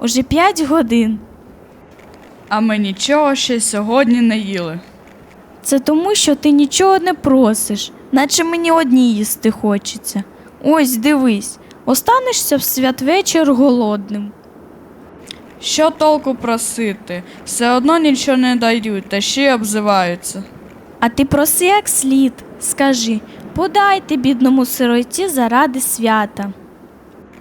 Уже п'ять годин. А ми нічого ще сьогодні не їли. Це тому, що ти нічого не просиш, наче мені одні їсти хочеться. Ось дивись, останешся в святвечір голодним. Що толку просити? Все одно нічого не дають, та ще й обзиваються. А ти проси як слід, скажи, подайте бідному сироті заради свята.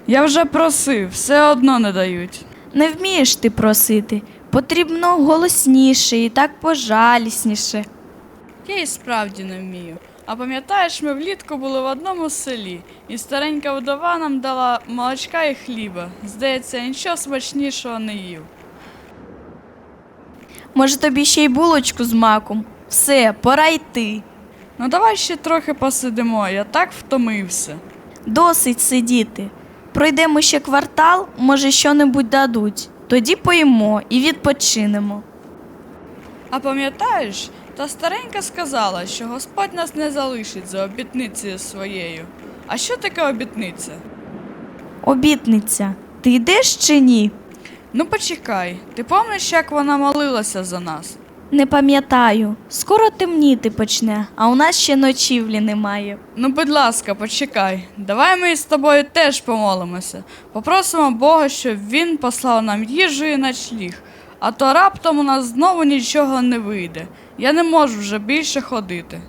Я вже просив, все одно не дають. Не вмієш ти просити, потрібно голосніше і так пожалісніше. Я і справді не вмію. А пам'ятаєш, ми влітку були в одному селі, і старенька вдова нам дала молочка і хліба. Здається, нічого смачнішого не їв. Може, тобі ще й булочку з маком? Все, пора йти. Ну давай ще трохи посидимо, я так втомився. Досить сидіти. Пройдемо ще квартал, може, що-небудь дадуть. Тоді поїмо і відпочинемо. А пам'ятаєш, та старенька сказала, що Господь нас не залишить за обітницею своєю. А що таке обітниця? Обітниця, ти йдеш чи ні? Ну почекай, ти пам'ятаєш, як вона молилася за нас? Не пам'ятаю. Скоро темніти почне, а у нас ще ночівлі немає. Ну, будь ласка, почекай. Давай ми з тобою теж помолимося. Попросимо Бога, щоб він послав нам їжу і ночліг. А то раптом у нас знову нічого не вийде. Я не можу вже більше ходити.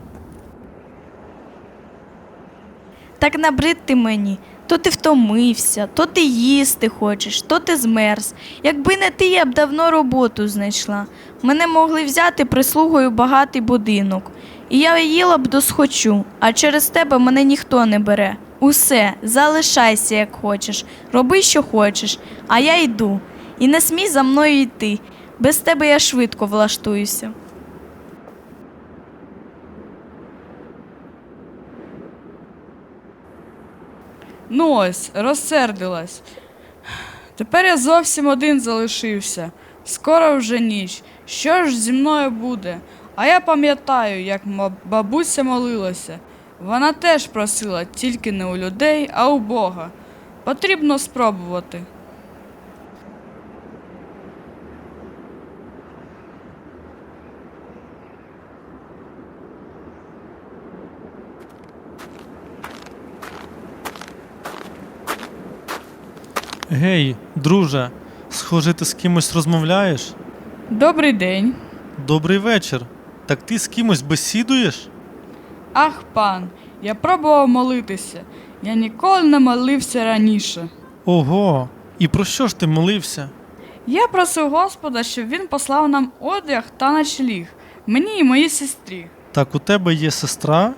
Так набрид ти мені. То ти втомився, то ти їсти хочеш, то ти змерз. Якби не ти, я б давно роботу знайшла. Мене могли взяти прислугою багатий будинок. І я їла б досхочу, а через тебе мене ніхто не бере. Усе, залишайся, як хочеш, роби, що хочеш, а я йду. І не смій за мною йти. Без тебе я швидко влаштуюся. Ну ось, розсердилась. Тепер я зовсім один залишився. Скоро вже ніч. Що ж зі мною буде? А я пам'ятаю, як бабуся молилася. Вона теж просила тільки не у людей, а у Бога. Потрібно спробувати. Гей, друже, схоже, ти з кимось розмовляєш? Добрий день. Добрий вечір. Так ти з кимось бесідуєш? Ах, пан, я пробував молитися. Я ніколи не молився раніше. Ого, і про що ж ти молився? Я просив Господа, щоб він послав нам одяг та ночліг, мені і моїй сестрі. Так у тебе є сестра?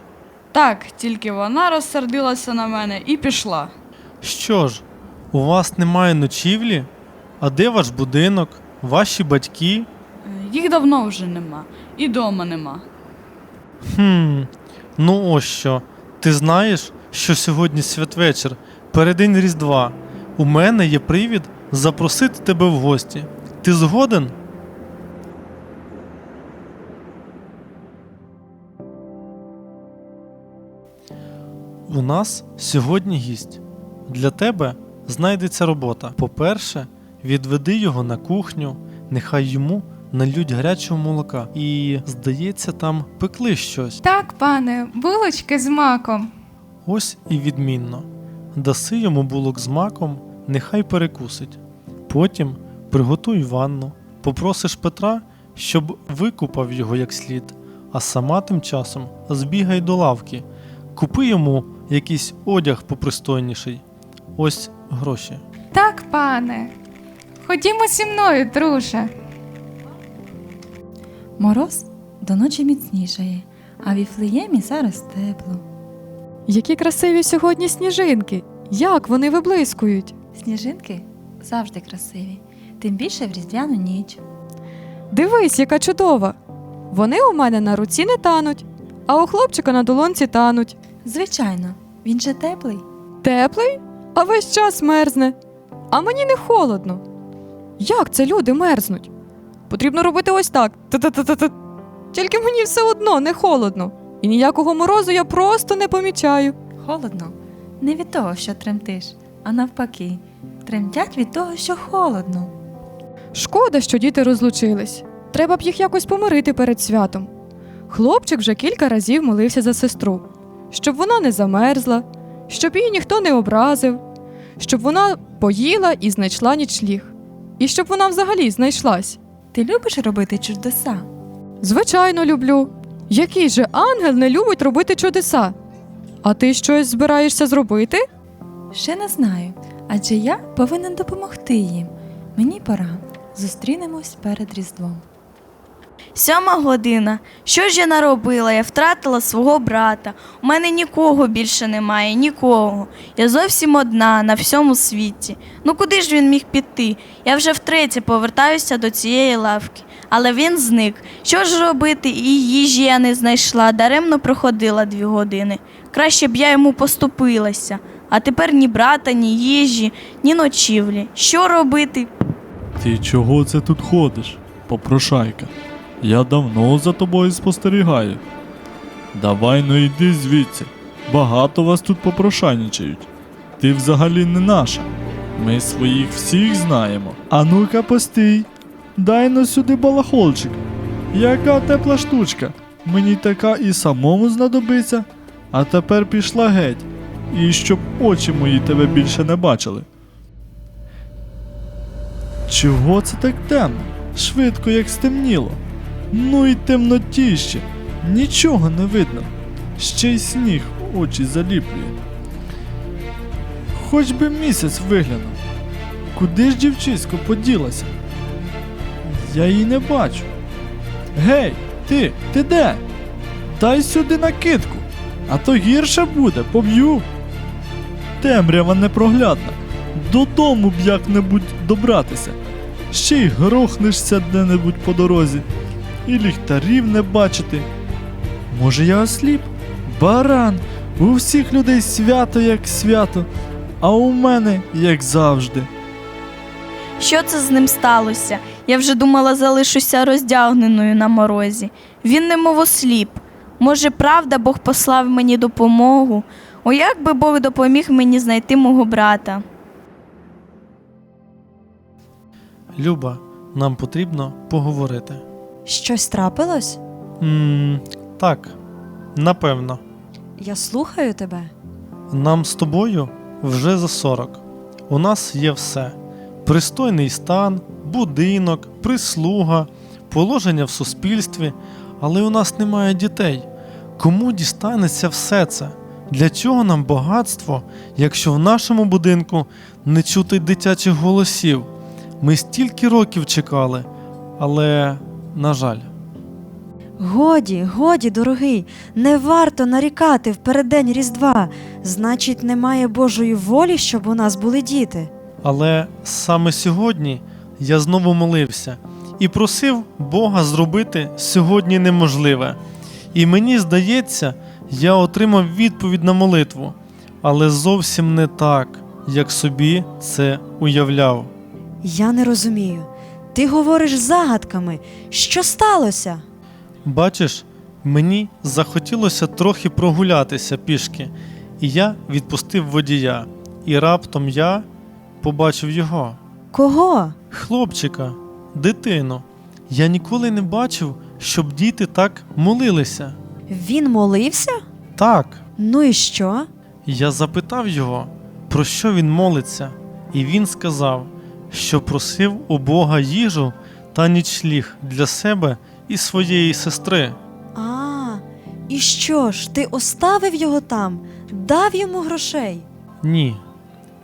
Так, тільки вона розсердилася на мене і пішла. Що ж, у вас немає ночівлі? А де ваш будинок, ваші батьки? Е, Їх давно вже нема, і дома нема. Хм, ну ось що. Ти знаєш, що сьогодні святвечір, передень Різдва. У мене є привід запросити тебе в гості. Ти згоден? У нас сьогодні гість. Для тебе знайдеться робота. По-перше, відведи його на кухню, нехай йому нальють гарячого молока. І, здається, там пекли щось. Так, пане, булочки з маком. Ось і відмінно. Даси йому булок з маком, нехай перекусить. Потім приготуй ванну, попросиш Петра, щоб викупав його як слід, а сама тим часом збігай до лавки, купи йому якийсь одяг попристойніший. Ось гроші. Так, пане. Ходімо зі мною, друже. Мороз до ночі міцнішає, а в Іфлеємі зараз тепло. Які красиві сьогодні сніжинки! Як вони виблискують! Сніжинки завжди красиві, тим більше в різдвяну ніч. Дивись, яка чудова! Вони у мене на руці не тануть, а у хлопчика на долонці тануть. Звичайно, він же теплий. Теплий, а весь час мерзне. А мені не холодно. Як це люди мерзнуть? Потрібно робити ось так. Та-та-та-та-та. Тільки мені все одно не холодно. І ніякого морозу я просто не помічаю. Холодно не від того, що тремтиш, а навпаки. тремтять від того, що холодно. Шкода, що діти розлучились. Треба б їх якось помирити перед святом. Хлопчик вже кілька разів молився за сестру, щоб вона не замерзла, щоб її ніхто не образив, щоб вона поїла і знайшла нічліг, і щоб вона взагалі знайшлась. Ти любиш робити чудеса? Звичайно, люблю. Який же ангел не любить робити чудеса? А ти щось збираєшся зробити? Ще не знаю, адже я повинен допомогти їм. Мені пора. Зустрінемось перед Різдвом. Сьома година. Що ж я наробила? Я втратила свого брата. У мене нікого більше немає, нікого. Я зовсім одна на всьому світі. Ну куди ж він міг піти? Я вже втретє повертаюся до цієї лавки. Але він зник. Що ж робити? І їжі я не знайшла, даремно проходила дві години. Краще б я йому поступилася. А тепер ні брата, ні їжі, ні ночівлі. Що робити? Ти чого це тут ходиш, попрошайка? Я давно за тобою спостерігаю. Давай ну йди звідси. Багато вас тут попрошайничають. Ти взагалі не наша. Ми своїх всіх знаємо. А ну-ка постій. Дай ну сюди балахолчик. Яка тепла штучка. Мені така і самому знадобиться. А тепер пішла геть. І щоб очі мої тебе більше не бачили. Чого це так темно? Швидко як стемніло. Ну і темнотіще. Нічого не видно. Ще й сніг очі заліплює. Хоч би місяць виглянув. Куди ж дівчисько поділася? Я її не бачу. Гей, ти, ти де? Дай сюди накидку, а то гірше буде, поб'ю. Темрява непроглядна. Додому б як-небудь добратися. Ще й грохнешся де-небудь по дорозі, і ліхтарів не бачити. Може, я осліп? Баран, у всіх людей свято як свято, а у мене як завжди. Що це з ним сталося? Я вже думала, залишуся роздягненою на морозі. Він немов осліп. Може, правда, Бог послав мені допомогу? О, як би Бог допоміг мені знайти мого брата? Люба, нам потрібно поговорити. Щось трапилось? м так, напевно. Я слухаю тебе. Нам з тобою вже за 40. У нас є все: пристойний стан, будинок, прислуга, положення в суспільстві, але у нас немає дітей. Кому дістанеться все це? Для чого нам багатство, якщо в нашому будинку не чути дитячих голосів? Ми стільки років чекали, але, на жаль. Годі, годі, дорогий, не варто нарікати в переддень Різдва. Значить, немає Божої волі, щоб у нас були діти. Але саме сьогодні я знову молився і просив Бога зробити сьогодні неможливе. І мені здається, я отримав відповідь на молитву, але зовсім не так, як собі це уявляв. Я не розумію. Ти говориш загадками. Що сталося? Бачиш, мені захотілося трохи прогулятися пішки, і я відпустив водія, і раптом я побачив його. Кого? Хлопчика, дитину. Я ніколи не бачив, щоб діти так молилися. Він молився? Так, Ну і що? я запитав його, про що він молиться, і він сказав, що просив у Бога їжу та нічліг для себе і своєї сестри. А, і що ж, ти оставив його там, дав йому грошей? Ні,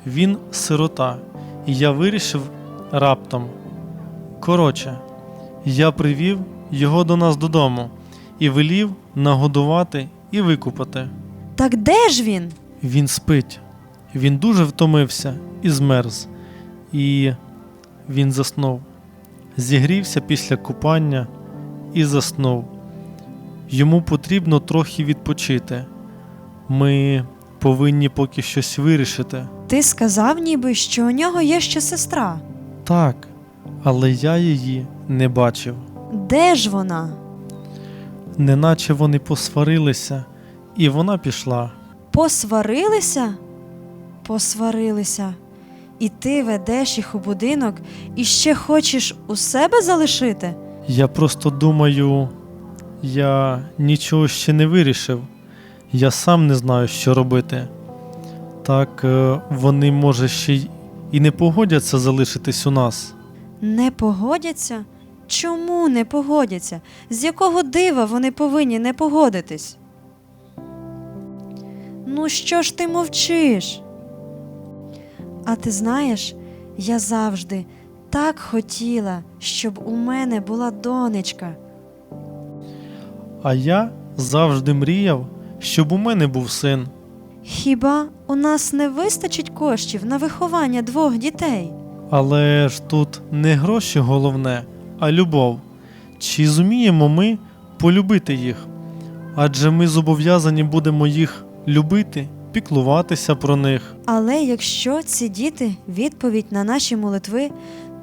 він сирота, і я вирішив раптом. Коротше, я привів його до нас додому і велів нагодувати і викупати. Так де ж він? Він спить. Він дуже втомився і змерз, і він заснув. Зігрівся після купання і заснув. Йому потрібно трохи відпочити. Ми повинні поки щось вирішити. Ти сказав ніби, що у нього є ще сестра. Так, але я її не бачив. Де ж вона? Неначе вони посварилися, і вона пішла. Посварилися? Посварилися. І ти ведеш їх у будинок і ще хочеш у себе залишити? Я просто думаю, я нічого ще не вирішив. Я сам не знаю, що робити. Так е, вони, може, ще й і не погодяться залишитись у нас. Не погодяться? Чому не погодяться? З якого дива вони повинні не погодитись? Ну що ж ти мовчиш? А ти знаєш, я завжди так хотіла, щоб у мене була донечка. А я завжди мріяв, щоб у мене був син. Хіба у нас не вистачить коштів на виховання двох дітей? Але ж тут не гроші головне, а любов. Чи зуміємо ми полюбити їх? Адже ми зобов'язані будемо їх любити, піклуватися про них. Але якщо ці діти відповідь на наші молитви,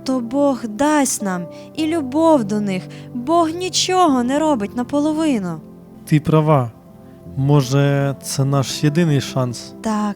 то Бог дасть нам і любов до них. Бог нічого не робить наполовину. Ти права. Може, це наш єдиний шанс. Так,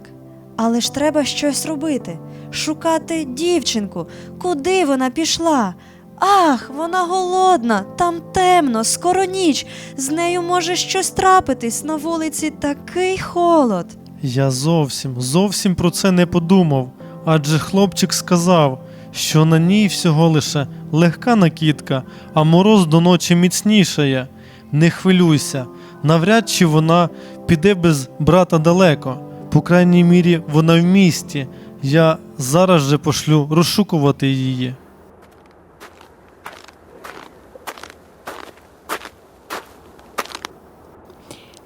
але ж треба щось робити. Шукати дівчинку. Куди вона пішла? Ах, вона голодна, там темно, скоро ніч. З нею може щось трапитись на вулиці такий холод. Я зовсім, зовсім про це не подумав, адже хлопчик сказав, що на ній всього лише легка накидка, а мороз до ночі міцнішає. Не хвилюйся, навряд чи вона піде без брата далеко. По крайній мірі, вона в місті. Я зараз же пошлю розшукувати її.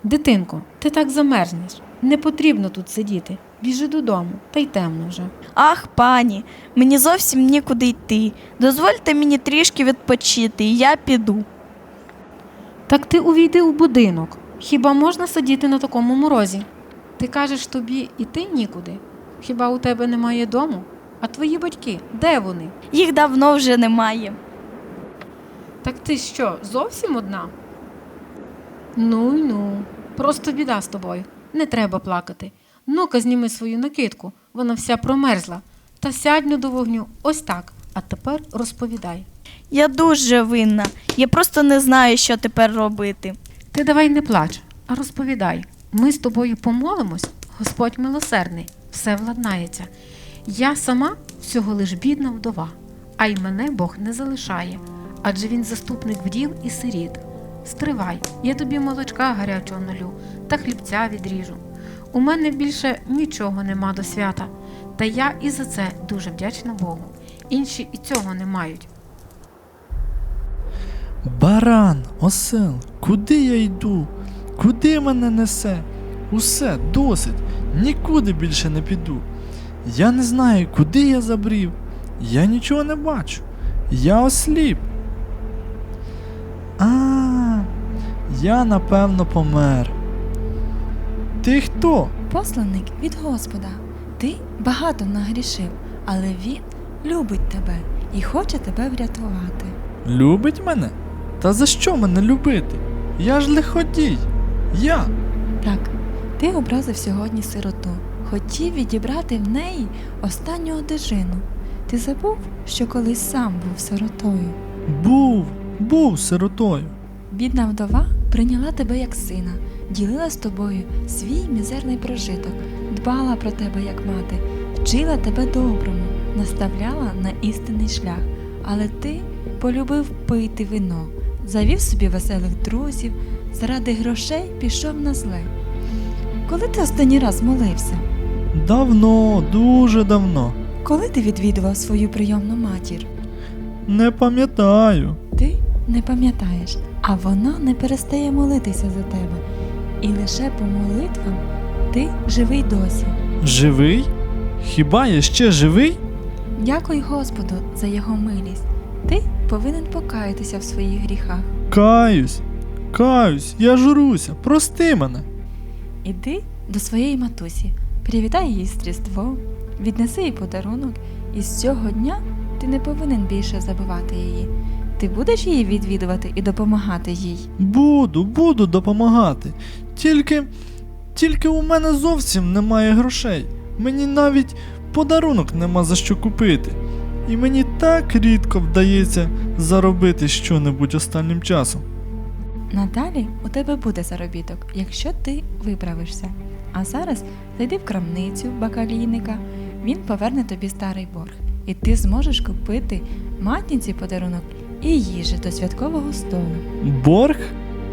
Дитинко, ти так замерзнеш. Не потрібно тут сидіти. Біжи додому, та й темно вже. Ах, пані, мені зовсім нікуди йти. Дозвольте мені трішки відпочити, і я піду. Так ти увійди у будинок. Хіба можна сидіти на такому морозі? Ти кажеш тобі іти нікуди. Хіба у тебе немає дому? А твої батьки, де вони? Їх давно вже немає. Так ти що, зовсім одна? Ну й ну, просто біда з тобою. Не треба плакати. Ну-ка, зніми свою накидку, вона вся промерзла. Та сядь до вогню, ось так. А тепер розповідай. Я дуже винна. Я просто не знаю, що тепер робити. Ти давай не плач, а розповідай. Ми з тобою помолимось, Господь милосердний, все владнається. Я сама всього лиш бідна вдова, а й мене Бог не залишає, адже він заступник вдів і сиріт. Стривай, я тобі молочка гарячого налю та хлібця відріжу. У мене більше нічого нема до свята, та я і за це дуже вдячна Богу. Інші і цього не мають. Баран, осел, куди я йду? Куди мене несе? Усе, досить, нікуди більше не піду. Я не знаю, куди я забрів. Я нічого не бачу. Я осліп. Я напевно помер. Ти хто? Посланик від Господа. Ти багато нагрішив, але Він любить тебе і хоче тебе врятувати. Любить мене? Та за що мене любити? Я ж лиходій. Я. Так, ти образив сьогодні сироту, хотів відібрати в неї останню одежину. Ти забув, що колись сам був сиротою. Був, був сиротою. Бідна вдова прийняла тебе як сина, ділила з тобою свій мізерний прожиток, дбала про тебе як мати, вчила тебе доброму, наставляла на істинний шлях. Але ти полюбив пити вино, завів собі веселих друзів, заради грошей пішов на зле. Коли ти останній раз молився? Давно, дуже давно. Коли ти відвідував свою прийомну матір? Не пам'ятаю. Ти не пам'ятаєш, а вона не перестає молитися за тебе. І лише по молитвам ти живий досі. Живий? Хіба я ще живий? Дякуй Господу за його милість. Ти повинен покаятися в своїх гріхах. Каюсь, каюсь, я журуся, прости мене. Іди до своєї матусі, привітай її з Різдвом, віднеси їй подарунок, і з цього дня ти не повинен більше забувати її. Ти будеш її відвідувати і допомагати їй. Буду, буду допомагати. Тільки. Тільки у мене зовсім немає грошей. Мені навіть подарунок нема за що купити. І мені так рідко вдається заробити щонебудь останнім часом. Надалі у тебе буде заробіток, якщо ти виправишся. А зараз зайди в крамницю бакалійника, він поверне тобі старий борг, і ти зможеш купити матінці подарунок і їжі до святкового столу. Борг?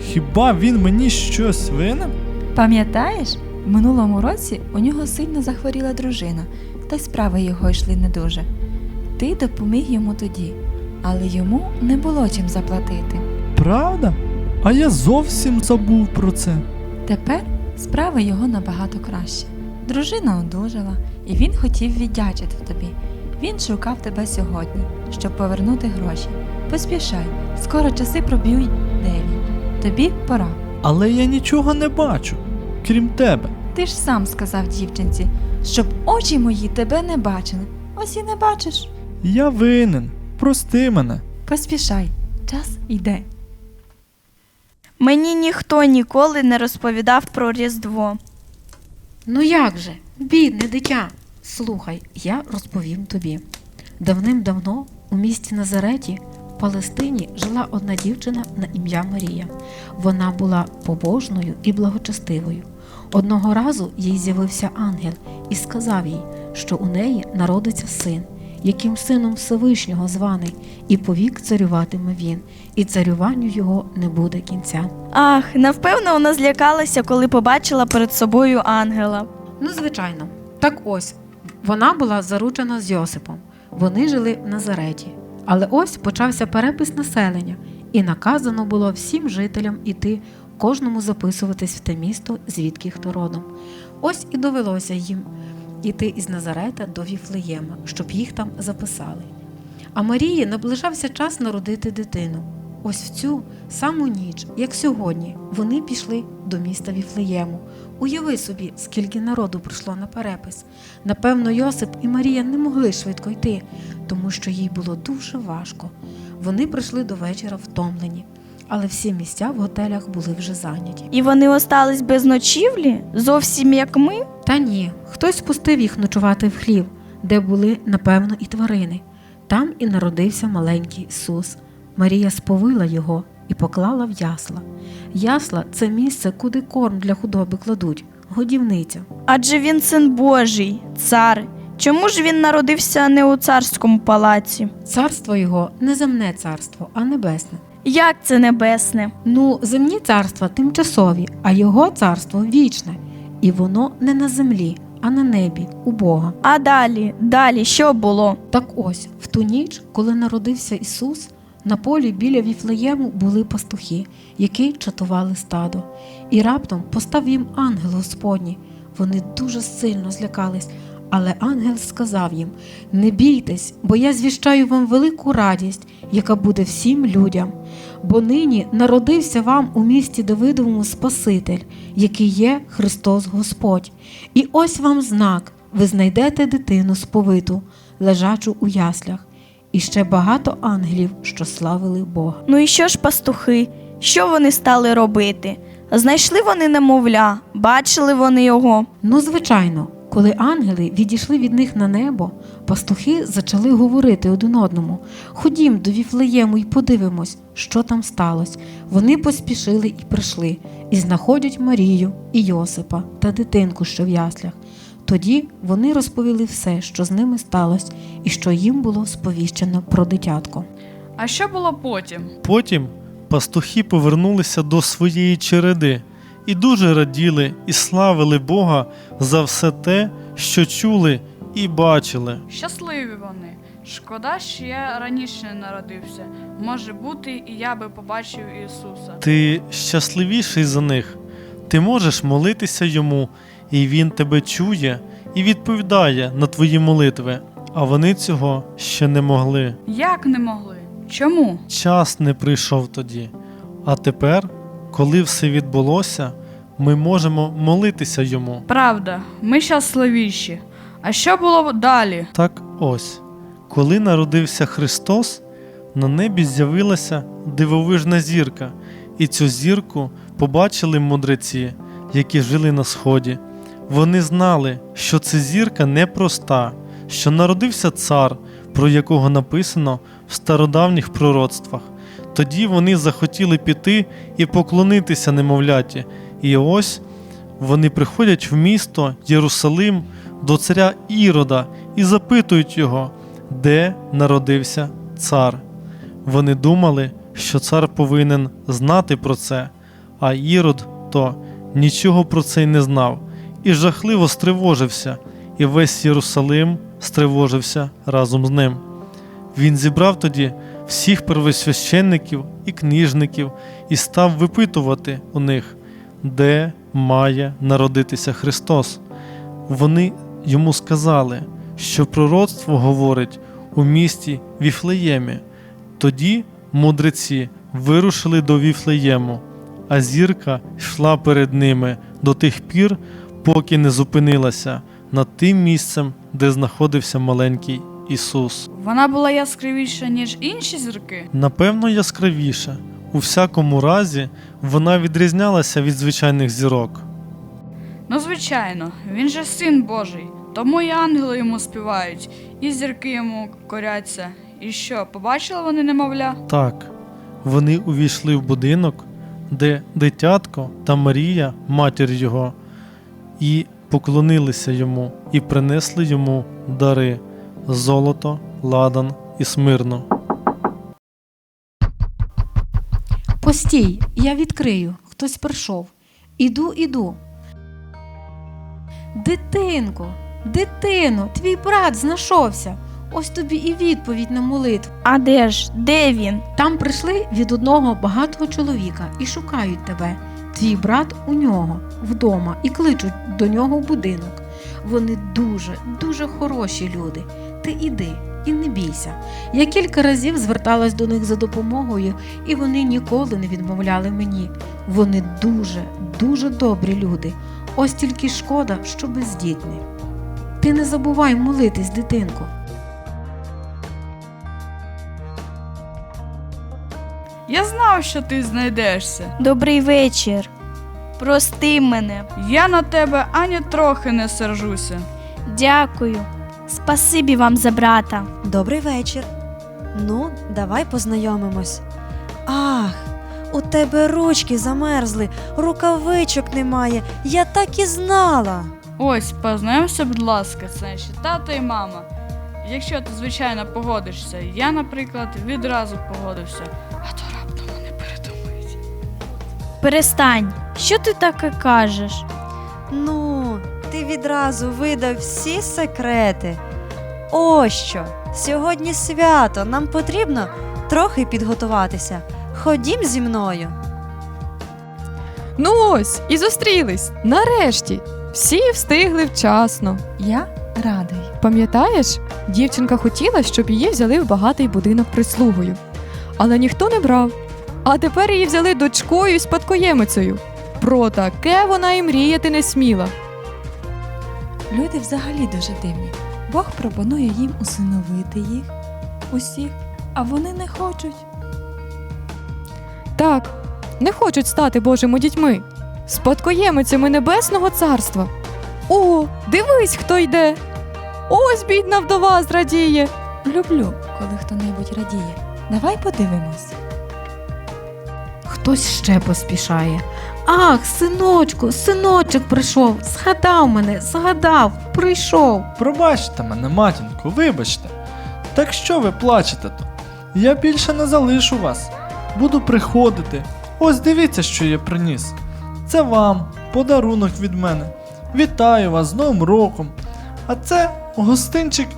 Хіба він мені щось винен? Пам'ятаєш, в минулому році у нього сильно захворіла дружина, та й справи його йшли не дуже. Ти допоміг йому тоді, але йому не було чим заплатити. Правда? А я зовсім забув про це. Тепер справи його набагато краще. Дружина одужала, і він хотів віддячити тобі. Він шукав тебе сьогодні, щоб повернути гроші. Поспішай, скоро часи проб'ють дев'ять. Тобі пора. Але я нічого не бачу, крім тебе. Ти ж сам сказав дівчинці, щоб очі мої тебе не бачили. Ось і не бачиш. Я винен. Прости мене. Поспішай, час йде. Мені ніхто ніколи не розповідав про Різдво. Ну як же, бідне дитя. Слухай, я розповім тобі. Давним-давно у місті Назареті в Палестині жила одна дівчина на ім'я Марія. Вона була побожною і благочестивою. Одного разу їй з'явився ангел і сказав їй, що у неї народиться син, яким сином Всевишнього званий, і повік царюватиме він, і царюванню його не буде кінця. Ах, напевно, вона злякалася, коли побачила перед собою ангела. Ну, звичайно. Так ось, вона була заручена з Йосипом. Вони жили в Назареті. Але ось почався перепис населення, і наказано було всім жителям іти, кожному записуватись в те місто, звідки хто родом. Ось і довелося їм іти із Назарета до Віфлеєма, щоб їх там записали. А Марії наближався час народити дитину. Ось в цю саму ніч, як сьогодні, вони пішли до міста Віфлеєму. Уяви собі, скільки народу прийшло на перепис. Напевно, Йосип і Марія не могли швидко йти, тому що їй було дуже важко. Вони прийшли до вечора втомлені, але всі місця в готелях були вже зайняті. І вони остались без ночівлі, зовсім як ми. Та ні, хтось пустив їх ночувати в хлів, де були, напевно, і тварини. Там і народився маленький Ісус. Марія сповила його і поклала в ясла. Ясла це місце, куди корм для худоби кладуть, годівниця. Адже він син Божий, цар. Чому ж він народився не у царському палаці? Царство його не земне царство, а небесне. Як це небесне? Ну, земні царства тимчасові, а його царство вічне, і воно не на землі, а на небі, у Бога. А далі, далі, що було? Так ось, в ту ніч, коли народився Ісус, на полі біля Віфлеєму були пастухи, які чатували стадо. І раптом постав їм ангел Господній. Вони дуже сильно злякались, але ангел сказав їм: Не бійтесь, бо я звіщаю вам велику радість, яка буде всім людям. Бо нині народився вам у місті Давидовому Спаситель, який є Христос Господь. І ось вам знак: ви знайдете дитину сповиту, лежачу у яслях, і ще багато ангелів, що славили Бога. Ну і що ж пастухи? Що вони стали робити? Знайшли вони немовля, бачили вони його. Ну, звичайно, коли ангели відійшли від них на небо, пастухи почали говорити один одному: Ходім до Віфлеєму і подивимось, що там сталося. Вони поспішили і прийшли, і знаходять Марію і Йосипа та дитинку, що в яслях. Тоді вони розповіли все, що з ними сталося, і що їм було сповіщено про дитятко. А що було потім? Потім пастухи повернулися до своєї череди і дуже раділи і славили Бога за все те, що чули і бачили. Щасливі вони. Шкода, що я раніше не народився. Може бути, і я би побачив Ісуса. Ти щасливіший за них. Ти можеш молитися йому, і він тебе чує і відповідає на твої молитви, а вони цього ще не могли. Як не могли? Чому? Час не прийшов тоді. А тепер, коли все відбулося, ми можемо молитися йому. Правда, ми щасливіші. А що було далі? Так ось, коли народився Христос, на небі з'явилася дивовижна зірка, і цю зірку побачили мудреці, які жили на сході. Вони знали, що це зірка непроста, що народився цар, про якого написано в стародавніх пророцтвах. Тоді вони захотіли піти і поклонитися немовляті. І ось вони приходять в місто Єрусалим до царя Ірода і запитують його, де народився цар. Вони думали, що цар повинен знати про це, а Ірод то нічого про це й не знав, і жахливо стривожився, і весь Єрусалим стривожився разом з ним. Він зібрав тоді всіх первосвященників і книжників і став випитувати у них, де має народитися Христос. Вони йому сказали, що пророцтво говорить у місті Віфлеємі. Тоді мудреці вирушили до Віфлеєму, а зірка йшла перед ними до тих пір, поки не зупинилася над тим місцем, де знаходився маленький Ісус. Вона була яскравіша, ніж інші зірки. Напевно, яскравіше. У всякому разі, вона відрізнялася від звичайних зірок. Ну, звичайно, він же син Божий, тому і ангели йому співають, і зірки йому коряться. І що, побачили вони немовля? Так, вони увійшли в будинок, де дитятко та Марія, матір його, і поклонилися йому, і принесли йому дари золото, ладан і смирно. Постій, я відкрию. Хтось прийшов. Іду, іду. Дитинко, дитино, твій брат знайшовся. Ось тобі і відповідь на молитву. А де ж? Де він? Там прийшли від одного багатого чоловіка і шукають тебе. Твій брат у нього вдома і кличуть до нього в будинок. Вони дуже, дуже хороші люди. Ти іди і не бійся. Я кілька разів зверталась до них за допомогою, і вони ніколи не відмовляли мені. Вони дуже, дуже добрі люди. Ось тільки шкода, що бездітні. Ти не забувай молитись, дитинко. Я знав, що ти знайдешся. Добрий вечір. Прости мене. Я на тебе ані трохи не сержуся. Дякую. Спасибі вам за брата. Добрий вечір. Ну, давай познайомимось. Ах, у тебе ручки замерзли, рукавичок немає. Я так і знала. Ось, познайомся, будь ласка, це наші тато і мама. Якщо ти, звичайно, погодишся, я, наприклад, відразу погодився, а то раптом вони передумають. Перестань. Що ти таке кажеш? Ну, ти відразу видав всі секрети. Ось що, сьогодні свято, нам потрібно трохи підготуватися. Ходім зі мною. Ну ось, і зустрілись. Нарешті. Всі встигли вчасно. Я радий. Пам'ятаєш, дівчинка хотіла, щоб її взяли в багатий будинок прислугою. Але ніхто не брав. А тепер її взяли дочкою і спадкоємицею. Про таке вона і мріяти не сміла. Люди взагалі дуже дивні. Бог пропонує їм усиновити їх усіх, а вони не хочуть. Так, не хочуть стати Божими дітьми, спадкоємицями Небесного Царства. О, дивись, хто йде. Ось бідна вдова зрадіє. Люблю, коли хто-небудь радіє. Давай подивимось. Хтось ще поспішає. Ах, синочку, синочок прийшов, згадав мене, згадав, прийшов. Пробачте мене, матінко, вибачте. Так що ви плачете то? Я більше не залишу вас. Буду приходити. Ось дивіться, що я приніс. Це вам подарунок від мене. Вітаю вас з Новим роком. А це гостинчик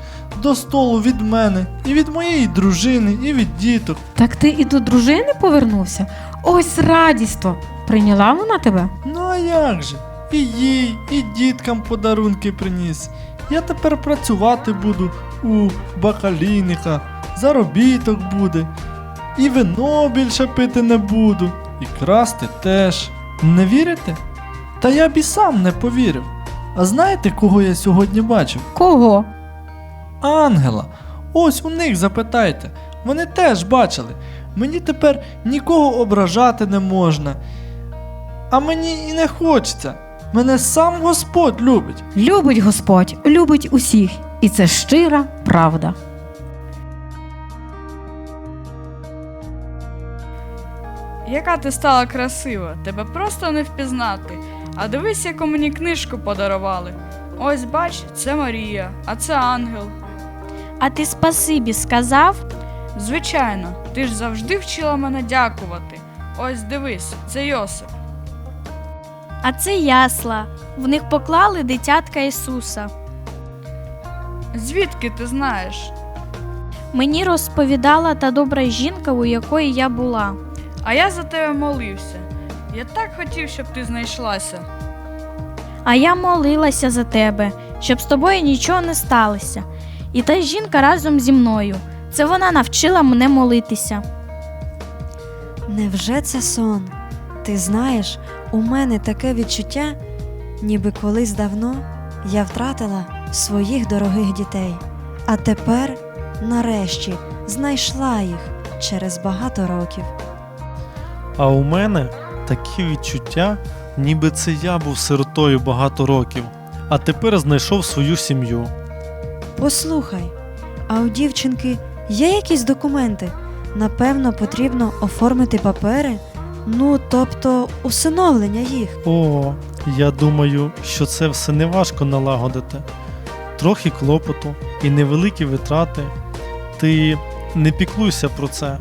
до столу від мене, і від моєї дружини, і від діток. Так ти і до дружини повернувся? Ось радіство. Прийняла вона тебе? Ну а як же? І їй, і діткам подарунки приніс. Я тепер працювати буду у бакалійника, заробіток буде. І вино більше пити не буду, і красти теж. Не вірите? Та я б і сам не повірив. А знаєте, кого я сьогодні бачив? Кого? Ангела. Ось у них запитайте. Вони теж бачили. Мені тепер нікого ображати не можна. А мені і не хочеться. Мене сам Господь любить. Любить Господь, любить усіх, І це щира правда. Яка ти стала красива, тебе просто не впізнати. А дивись, яку мені книжку подарували. Ось бач, це Марія, а це ангел. А ти спасибі сказав? Звичайно, ти ж завжди вчила мене дякувати. Ось дивись, це Йосип. А це ясла. В них поклали дитятка Ісуса. Звідки ти знаєш? Мені розповідала та добра жінка, у якої я була. А я за тебе молився. Я так хотів, щоб ти знайшлася. А я молилася за тебе, щоб з тобою нічого не сталося. І та жінка разом зі мною. Це вона навчила мене молитися. Невже це сон? Ти знаєш, у мене таке відчуття, ніби колись давно я втратила своїх дорогих дітей, а тепер, нарешті, знайшла їх через багато років. А у мене такі відчуття, ніби це я був сиротою багато років, а тепер знайшов свою сім'ю. Послухай, а у дівчинки є якісь документи? Напевно, потрібно оформити папери, ну тобто усиновлення їх. О, я думаю, що це все неважко налагодити. Трохи клопоту і невеликі витрати. Ти не піклуйся про це.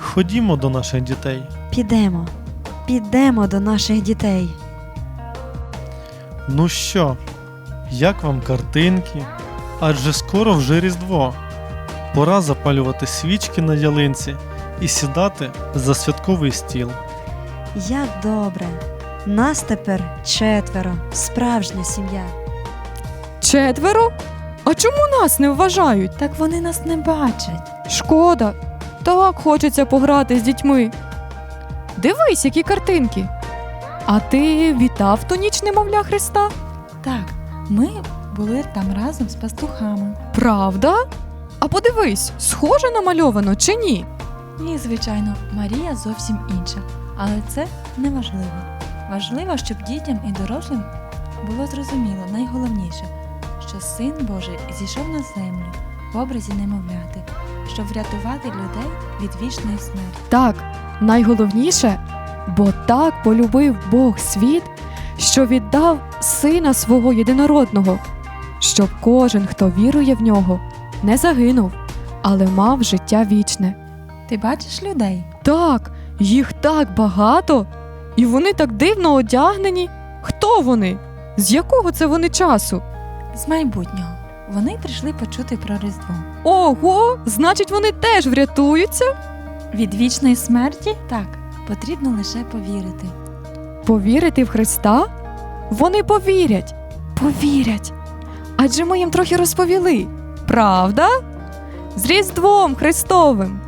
Ходімо до наших дітей. Підемо, підемо до наших дітей. Ну що, як вам картинки? Адже скоро вже Різдво. Пора запалювати свічки на ялинці і сідати за святковий стіл. Як добре. Нас тепер четверо, справжня сім'я. Четверо? А чому нас не вважають? Так вони нас не бачать. Шкода. Так хочеться пограти з дітьми. Дивись, які картинки. А ти вітав ту ніч немовля Христа? Так, ми були там разом з пастухами. Правда? А подивись, схоже намальовано чи ні? Ні, звичайно, Марія зовсім інша. Але це не важливо. Важливо, щоб дітям і дорослим було зрозуміло найголовніше, що Син Божий зійшов на землю в образі немовляти, щоб врятувати людей від вічної смерті. Так, найголовніше, бо так полюбив Бог світ, що віддав сина свого єдинородного, щоб кожен, хто вірує в нього, не загинув, але мав життя вічне. Ти бачиш людей? Так, їх так багато, і вони так дивно одягнені. Хто вони? З якого це вони часу? З майбутнього. Вони прийшли почути про Різдво. Ого, значить, вони теж врятуються? Від вічної смерті? Так, потрібно лише повірити. Повірити в Христа? Вони повірять, повірять. Адже ми їм трохи розповіли. Правда? З Різдвом Христовим!